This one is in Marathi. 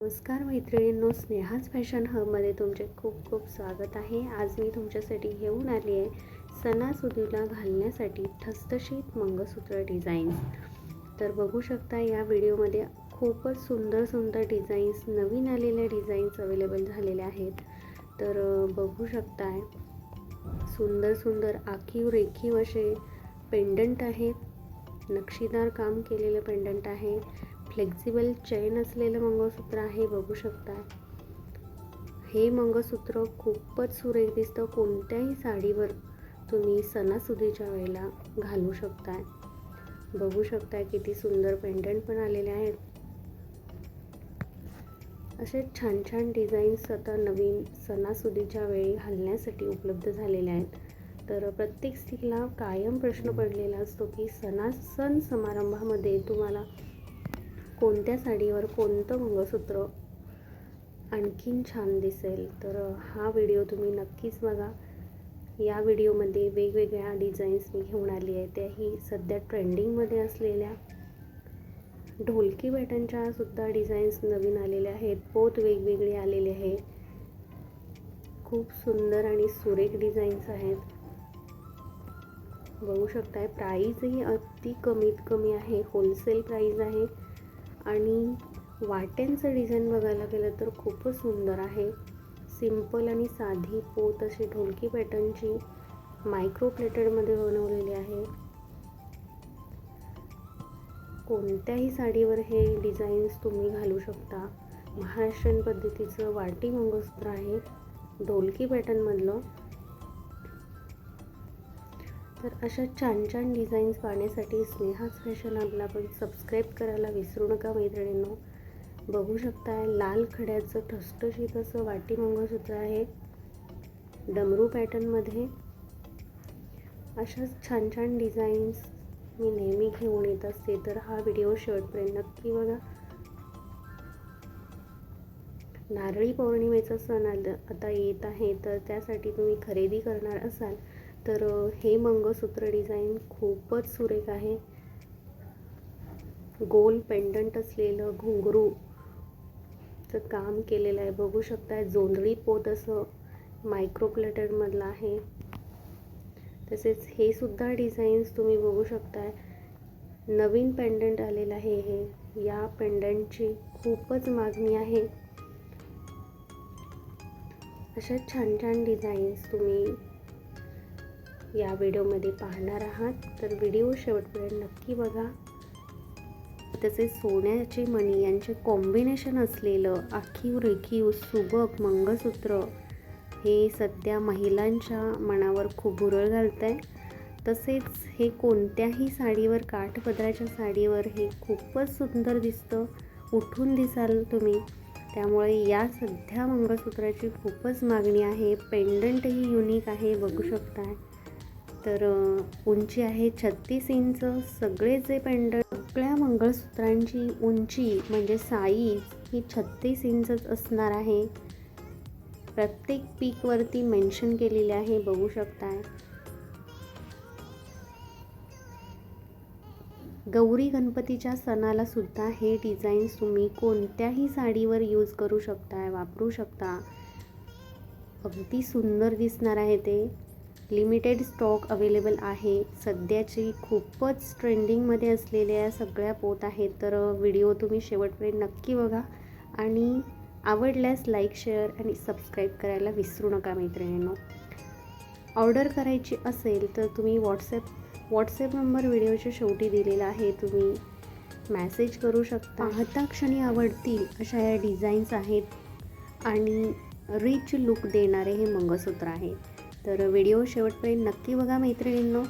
नमस्कार मैत्रिणींनो स्नेहाच फॅशन हबमध्ये तुमचे खूप खूप स्वागत आहे. आज मी तुमच्यासाठी घेऊन आली आहे सणासुदीला घालण्यासाठी ठसठशीत मंगळसूत्र डिझाईन्स तर बघू शकता या व्हिडिओमध्ये खूपच सुंदर सुंदर डिझाईन्स नवीन आलेल्या डिझाईन्स अवेलेबल झालेल्या आहेत. तर बघू शकताय सुंदर सुंदर आखीव रेखीव असे पेंडंट आहेत. नक्षीदार काम केलेलं पेंडंट आहे. फ्लेक्झिबल चैन असलेलं मंगळसूत्र आहे बघू शकता. हे मंगळसूत्र खूपच सुरेख दिसतं. कोणत्याही साडीवर तुम्ही सणासुदीच्या वेळेला घालू शकताय. बघू शकताय किती सुंदर पेंडंट पण आलेले आहेत. असे छान छान डिझाईन्स आता नवीन सणासुदीच्या वेळी घालण्यासाठी उपलब्ध झालेले आहेत. तर प्रत्येक स्त्रीला कायम प्रश्न पडलेला असतो की सणा सण समारंभामध्ये तुम्हाला कोणत्या साडीवर कोणतं मंगळसूत्र आणखीन छान दिसेल तर हा व्हिडिओ तुम्ही नक्कीच बघा. या व्हिडिओमध्ये वेगवेगळ्या डिझाईन्स मी घेऊन आली आहे. त्याही सध्या ट्रेंडिंगमध्ये असलेल्या. ढोलकी बॅटनच्या सुद्धा डिझाईन्स नवीन आलेल्या आहेत. पोत वेगवेगळे आलेले आहे. खूप सुंदर आणि सुरेख डिझाईन्स आहेत. बघू शकताय प्राईजही अति कमीत कमी आहे. होलसेल प्राईज आहे. आणि वाट्यांचं डिझाईन बघायला गेलं तर खूपच सुंदर आहे. सिंपल आणि साधी पोत अशी ढोलकी पॅटर्नची मायक्रो प्लेटेडमध्ये बनवलेली आहे. कोणत्याही साडीवर हे डिझाईन्स तुम्ही घालू शकता. महाराष्ट्रीयन पद्धतीचं वाटी मंगळसूत्र आहे. ढोलकी पॅटर्नमधलं तर अशा छान छान डिझाईन्स पाहण्यासाठी स्नेहाच फॅशन आपला पण सबस्क्राईब करायला विसरू नका मैत्रिणींनो. बघू शकता लाल खड्याचं ठसठशीत असं वाटी मंगळसूत्र आहे. डमरू पॅटर्नमध्ये अशाच छान छान डिझाईन्स मी नेहमी घेऊन येत असते तर हा व्हिडिओ शेवटपर्यंत नक्की बघा. नारळी पौर्णिमेचा सण आलं आता येत आहे तर त्यासाठी तुम्ही खरेदी करणार असाल तर हे मंगळसूत्र डिझाईन खूपच सुरेख आहे. गोल पेंडंट असलेलं घुंगरू चं काम केलेलं आहे. बघू शकताय जोंधळी पोत असं मायक्रोप्लेटरमधलं आहे. तसेच हे सुद्धा डिझाईन्स तुम्ही बघू शकताय. नवीन पेंडंट आलेलं आहे हे. या पेंडंटची खूपच मागणी आहे. अशा छान छान डिझाईन्स तुम्ही या व्हिडिओमध्ये पाहणार आहात. तर व्हिडिओ शेवटपर्यंत नक्की बघा. तसेच सोन्याचे मणी यांचे कॉम्बिनेशन असलेलं आखीव रेखीव सुबक मंगळसूत्र हे सध्या महिलांच्या मनावर खूप भुरळ घालत आहे तसेच हे कोणत्याही साडीवर काठपदराच्या साडीवर हे खूपच सुंदर दिसतं. उठून दिसाल तुम्ही. त्यामुळे या सध्या मंगळसूत्राची खूपच मागणी आहे. पेंडंटही युनिक आहे बघू शकताय. तर उंची आहे छत्तीस इंच. सगळे जे पेंडल सगळ्या मंगळसूत्रांची उंची म्हणजे साईज ही छत्तीस इंचच असणार आहे. प्रत्येक पीकवरती मेन्शन केलेले आहे बघू शकताय. गौरी गणपतीच्या सणाला सुद्धा हे डिझाईन्स तुम्ही कोणत्याही साडीवर यूज करू शकताय वापरू शकता. अगदी सुंदर दिसणार आहे ते. लिमिटेड स्टॉक अवेलेबल आहे. सध्याची खूपच ट्रेंडिंगमध्ये असलेल्या सगळ्या पोत आहेत. तर व्हिडिओ तुम्ही शेवटपर्यंत नक्की बघा. आणि आवडल्यास लाईक शेअर आणि सबस्क्राईब करायला विसरू नका मैत्रिणींनो. ऑर्डर करायची असेल तर तुम्ही व्हॉट्सॲप व्हॉट्सॲप नंबर व्हिडिओच्या शेवटी दिलेला आहे. तुम्ही मॅसेज करू शकता. पाहता क्षणी आवडतील अशा या डिझाईन्स आहेत. आणि रिच लुक देणारे हे मंगळसूत्र आहे. तर व्हिडिओ शेवटपर्यंत नक्की बघा मैत्रिणींनो.